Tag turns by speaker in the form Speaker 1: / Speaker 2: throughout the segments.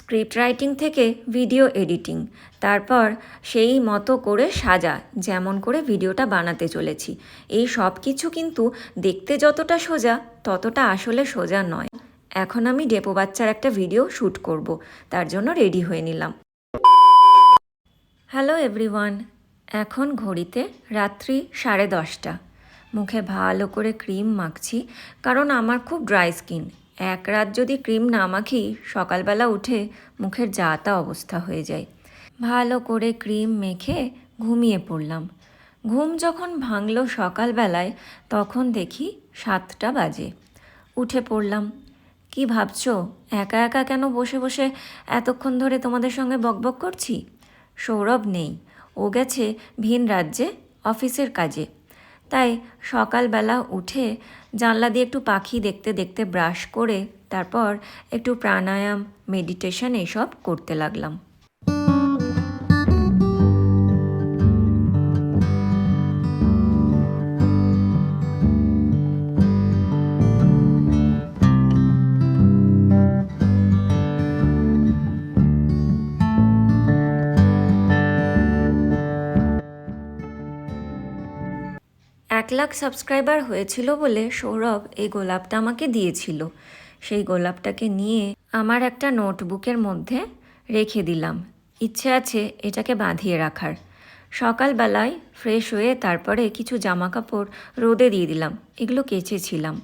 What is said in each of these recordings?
Speaker 1: Script writing থেকে video editing. তারপর সেই মতো করে সাজা, যেমন করে ভিডিওটা বানাতে চলেছি। এই সব কিছু কিন্তু দেখতে যতটা সোজা, ততটা আসলে সোজা নয়। এখন আমি ডেপো বাচ্চার একটা ভিডিও শ্যুট করব, তার জন্য রেডি হয়ে নিলাম। হ্যালো এভরিওয়ান, এখন ঘড়িতে রাত্রি সাড়ে দশটা। মুখে ভালো করে ক্রিম মাখছি, কারণ আমার খুব ড্রাই স্কিন। এক রাত যদি ক্রিম না মাখি, সকালবেলা উঠে মুখের যা তা অবস্থা হয়ে যায়। ভালো করে ক্রিম মেখে ঘুমিয়ে পড়লাম। ঘুম যখন ভাঙলো সকালবেলায়, তখন দেখি সাতটা বাজে। উঠে পড়লাম। কি ভাবছ? একা একা কেন বসে বসে এতক্ষণ ধরে তোমাদের সঙ্গে বকবক করছি? সৌরভ নেই। ও গেছে ভিন রাজ্যে, অফিসের কাজে। তাই সকালবেলা উঠে জানলা দিয়ে একটু পাখি দেখতে দেখতে ব্রাশ করে তারপর একটু প্রাণায়াম মেডিটেশন এসব করতে লাগলাম। লাখ সাবস্ক্রাইবার হয়েছিল বলে সৌরভ এই গোলাপটা আমাকে দিয়েছিল। সেই গোলাপটাকে নিয়ে আমার একটা নোটবুকের মধ্যে রেখে দিলাম। ইচ্ছে আছে এটাকে বাঁধিয়ে রাখার। সকালবেলায় ফ্রেশ হয়ে তারপরে কিছু জামা কাপড় রোদে দিয়ে দিলাম। এগুলো কেচেছিলাম।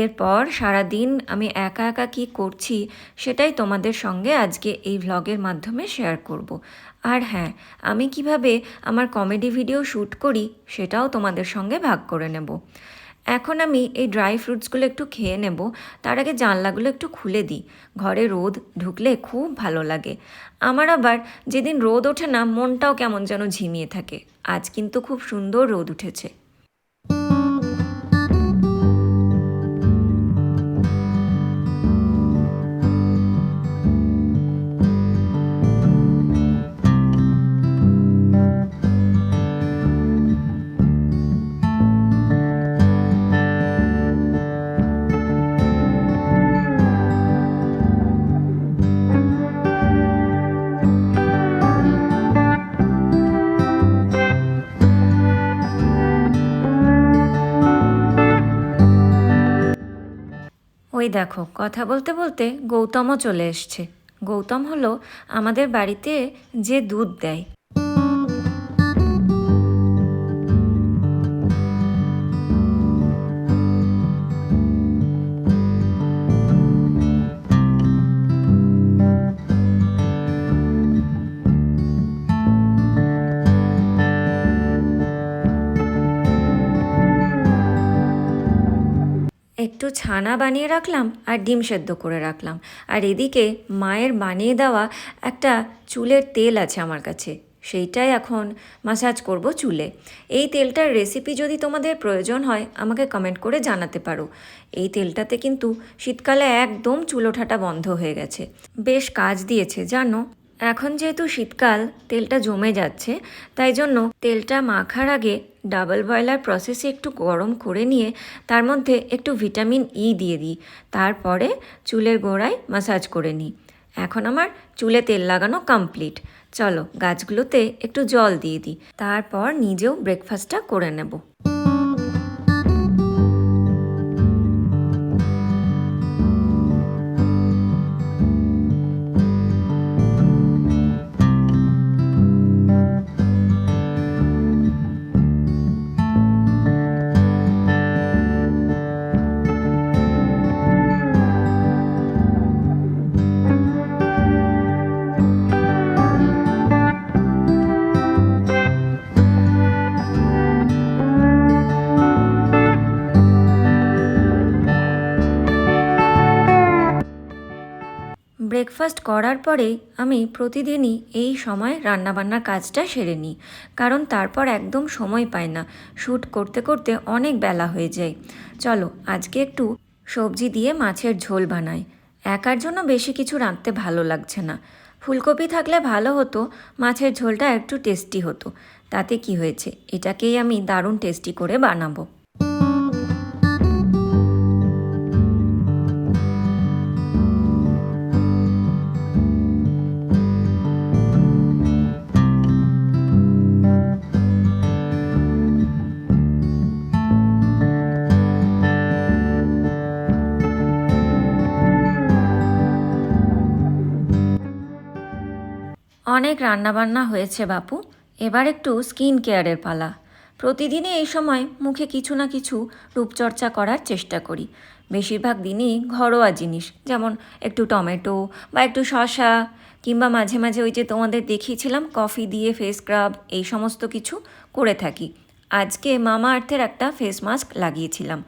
Speaker 1: এরপর সারাদিন আমি একা একা কী করছি সেটাই তোমাদের সঙ্গে আজকে এই ভ্লগের মাধ্যমে শেয়ার করব। আর হ্যাঁ আমি কীভাবে আমার কমেডি ভিডিও শ্যুট করি সেটাও তোমাদের সঙ্গে ভাগ করে নেব। এখন আমি এই ড্রাই ফ্রুটসগুলো একটু খেয়ে নেব, তার আগে জানলাগুলো একটু খুলে দিই। ঘরে রোদ ঢুকলে খুব ভালো লাগে। আমার আবার যেদিন রোদ ওঠে না, মনটাও কেমন যেন ঝিমিয়ে থাকে। আজ কিন্তু খুব সুন্দর রোদ উঠেছে। দেখো কথা বলতে বলতে গৌতমও চলে এসছে। গৌতম হলো আমাদের বাড়িতে যে দুধ দেয়। একটু ছানা বানিয়ে রাখলাম আর ডিম সেদ্ধ করে রাখলাম। আর এদিকে মায়ের বানিয়ে দেওয়া একটা চুলের তেল আছে আমার কাছে, সেইটাই এখন মাসাজ করব চুলে। এই তেলটার রেসিপি যদি তোমাদের প্রয়োজন হয়, আমাকে কমেন্ট করে জানাতে পারো। এই তেলটাতে কিন্তু শীতকালে একদম চুল ওঠাটা বন্ধ হয়ে গেছে। বেশ কাজ দিয়েছে, জানো? এখন যেহেতু শীতকাল, তেলটা জমে যাচ্ছে, তাই জন্য তেলটা মাখার আগে ডাবল বয়লার প্রসেসে একটু গরম করে নিয়ে তার মধ্যে একটু ভিটামিন ই দিয়ে দিই। তারপরে চুলের গোড়ায় মাসাজ করে নিই। এখন আমার চুলে তেল লাগানো কমপ্লিট চলো গাছগুলোতে একটু জল দিয়ে দিই। তারপর নিজেও ব্রেকফাস্টটা করে নেব। ব্রেকফাস্ট করার পরে আমি প্রতিদিনই এই সময় রান্নাবান্নার কাজটা সেরে নিই। কারণ তারপর একদম সময় পাই না। শ্যুট করতে করতে অনেক বেলা হয়ে যায়। চলো, আজকে একটু সবজি দিয়ে মাছের ঝোল বানাই। একার জন্য বেশি কিছু রাঁধতে ভালো লাগছে না। ফুলকপি থাকলে ভালো হতো, মাছের ঝোলটা একটু টেস্টি হতো। তাতে কি হয়েছে? এটাকেই আমি দারুণ টেস্টি করে বানাবো। অনেক রান্নাবান্না হয়েছে, বাপু। এবার একটু স্কিন কেয়ারের পালা। প্রতিদিনই এই সময় মুখে কিছু না কিছু রূপচর্চা করার চেষ্টা করি। বেশিরভাগ দিনই ঘরোয়া জিনিস, যেমন একটু টমেটো বা একটু শশা কিংবা মাঝে মাঝে ওই যে তোমাদের দেখিয়েছিলাম, কফি দিয়ে ফেস স্ক্রাব এই সমস্ত কিছু করে থাকি। আজকে মামা আর্থের একটা ফেস মাস্ক লাগিয়েছিলাম।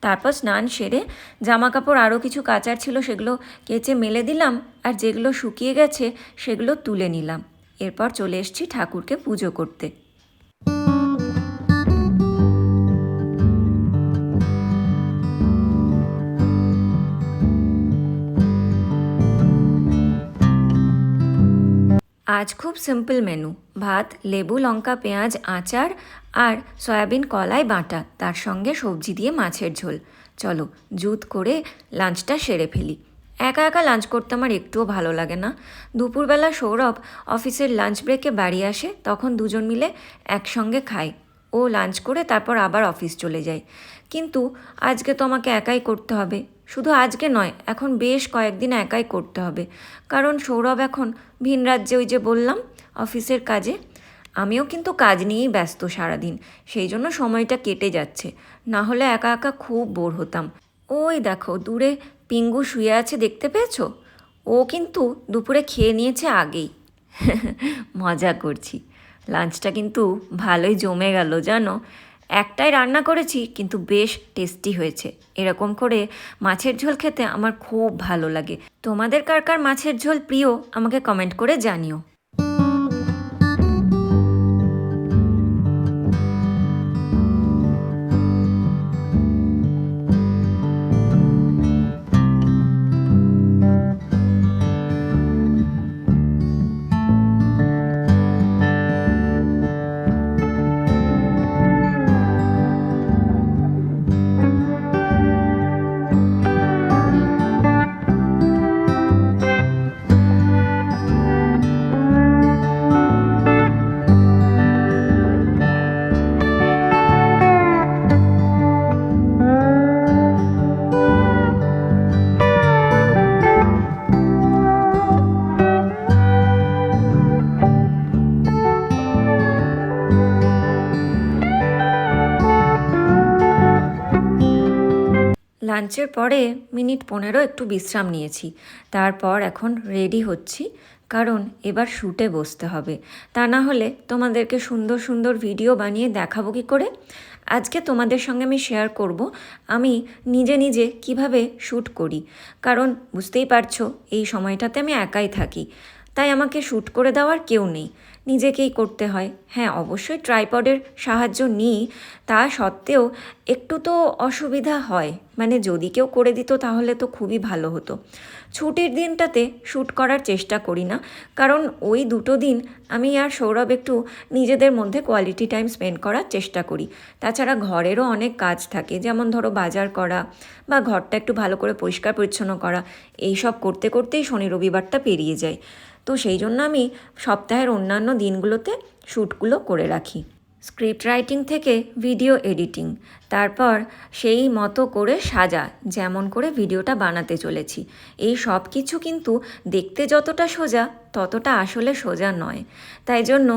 Speaker 1: তারপর স্নান সেরে জামা কাপড় আরও কিছু কাচার ছিল, সেগুলো কেচে মেলে দিলাম। আর যেগুলো শুকিয়ে গেছে, সেগুলো তুলে নিলাম। এরপর চলে এসেছি ঠাকুরকে পুজো করতে। আজ খুব সিম্পল মেনু ভাত, লেবু, লঙ্কা, পেঁয়াজ, আচার আর সয়াবিন, কলাই, বাটা। তার সঙ্গে সবজি দিয়ে মাছের ঝোল। চলো, জুত করে লাঞ্চটা সেরে ফেলি। একা একা লাঞ্চ করতে আমার একটুও ভালো লাগে না। দুপুরবেলা সৌরভ অফিসের লাঞ্চ ব্রেকে বাড়ি আসে, তখন দুজন মিলে একসঙ্গে খাই। ও লাঞ্চ করে তারপর আবার অফিস চলে যায়। কিন্তু আজকে তো আমাকে একাই করতে হবে। শুধু আজকে নয়, এখন বেশ কয়েকদিন একাই করতে হবে। কারণ সৌরভ এখন ভিন রাজ্যে ওই যে বললাম, অফিসের কাজে। আমিও কিন্তু কাজ নিয়েই ব্যস্ত সারাদিন, সেই জন্য সময়টা কেটে যাচ্ছে। না হলে একা একা খুব বোর হতাম। ওই দেখো, দূরে পিঙ্গু শুয়ে আছে দেখতে পেয়েছ? ও কিন্তু দুপুরে খেয়ে নিয়েছে আগেই। মজা করছি। লাঞ্চটা কিন্তু ভালোই জমে গেল, জানো? একটাই রান্না করেছি, কিন্তু বেশ টেস্টি হয়েছে। এরকম করে মাছের ঝোল খেতে আমার খুব ভালো লাগে। তোমাদের কার কার মাছের ঝোল প্রিয়, আমাকে কমেন্ট করে জানিও। লাঞ্চের পরে মিনিট পনেরো একটু বিশ্রাম নিয়েছি। তারপর এখন রেডি হচ্ছি, কারণ এবার শ্যুটে বসতে হবে। তা না হলে তোমাদেরকে সুন্দর সুন্দর ভিডিও বানিয়ে দেখাবো কি করে? আজকে তোমাদের সঙ্গে আমি শেয়ার করব, আমি নিজে নিজে কীভাবে শ্যুট করি। কারণ বুঝতেই পারছ, এই সময়টাতে আমি একাই থাকি। তাই আমাকে শ্যুট করে দেওয়ার কেউ নেই। নিজেকেই করতে হয়। হ্যাঁ অবশ্যই ট্রাইপডের সাহায্য নিই। তা সত্ত্বেও একটু তো অসুবিধা হয়। মানে যদি কেউ করে দিত তাহলে তো খুবই ভালো হতো। ছুটির দিনটাতে শ্যুট করার চেষ্টা করি না। কারণ ওই দুটো দিন আমি আর সৌরভ একটু নিজেদের মধ্যে কোয়ালিটি টাইম স্পেন্ড করার চেষ্টা করি। তাছাড়া ঘরেরও অনেক কাজ থাকে, যেমন ধরো বাজার করা বা ঘরটা একটু ভালো করে পরিষ্কার পরিচ্ছন্ন করা। এই সব করতে করতেই শনি রবিবারটা পেরিয়ে যায়। তো সেই জন্য আমি সপ্তাহের অন্যান্য দিনগুলোতে শ্যুটগুলো করে রাখি। স্ক্রিপ্ট রাইটিং থেকে ভিডিও এডিটিং। তারপর সেই মতো করে সাজা, যেমন করে ভিডিওটা বানাতে চলেছি। এই সব কিছু কিন্তু দেখতে যতটা সোজা ততটা আসলে সোজা নয়। তাই জন্য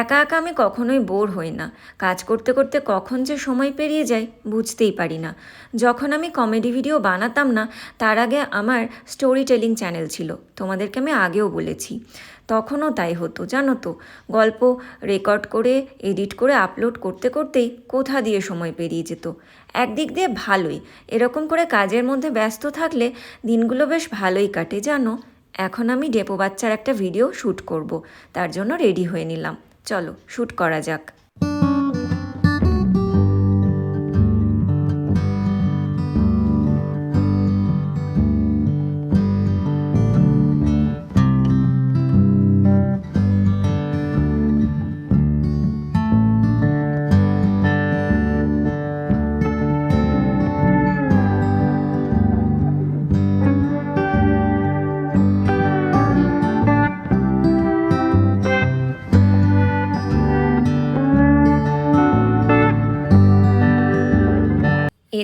Speaker 1: একা একা আমি কখনোই বোর হই না। কাজ করতে করতে কখন যে সময় পেরিয়ে যায় বুঝতেই পারি না। যখন আমি কমেডি ভিডিও বানাতাম না, তার আগে আমার স্টোরি টেলিং চ্যানেল ছিল, তোমাদেরকে আমি আগেও বলেছি। তখনও তাই হতো, জানো তো, গল্প রেকর্ড করে এডিট করে আপলোড করতে করতেই কোথা দিয়ে সময় পেরিয়ে যেত। একদিক দিয়ে ভালোই, এরকম করে কাজের মধ্যে ব্যস্ত থাকলে দিনগুলো বেশ ভালোই কাটে, জানো? এখন আমি ডেপো বাচ্চার একটা ভিডিও শ্যুট করব, তার জন্য রেডি হয়ে নিলাম। চলো, শ্যুট করা যাক।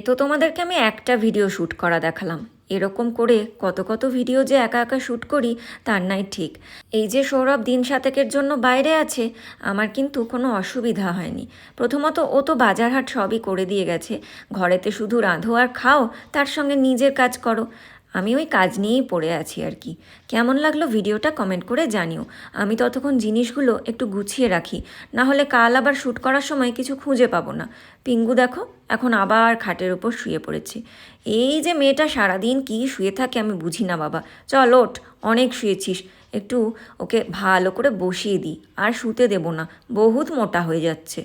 Speaker 1: তো তোমাদেরকে আমি একটা ভিডিও শ্যুট করা দেখালাম। এরকম করে কত কত ভিডিও যে একা একা শ্যুট করি, তার নাই ঠিক। এই যে সৌরভ দিন সাতেকের জন্য বাইরে আছে, আমার কিন্তু কোনো অসুবিধা হয়নি। প্রথমত ও তো বাজারহাট সবই করে দিয়ে গেছে। ঘরেতে শুধু রাঁধো আর খাও, তার সঙ্গে নিজের কাজ করো। আমি ওই কাজ নিয়েই পড়ে আছি আর কি। কেমন লাগল ভিডিওটা কমেন্ট করে জানিও। আমি ততক্ষণ জিনিসগুলো একটু গুছিয়ে রাখি। না হলে কাল আবার শ্যুট করার সময় কিছু খুঁজে পাবো না। পিঙ্গু দেখো, এখন আবার খাটের ওপর শুয়ে পড়েছে। এই যে মেয়েটা সারাদিন কি শুয়ে থাকে আমি বুঝি না বাবা। চল ওঠ, অনেক শুয়েছিস। একটু ওকে ভালো করে বসিয়ে দিই আর শুতে দেবো না। বহুত মোটা হয়ে যাচ্ছে।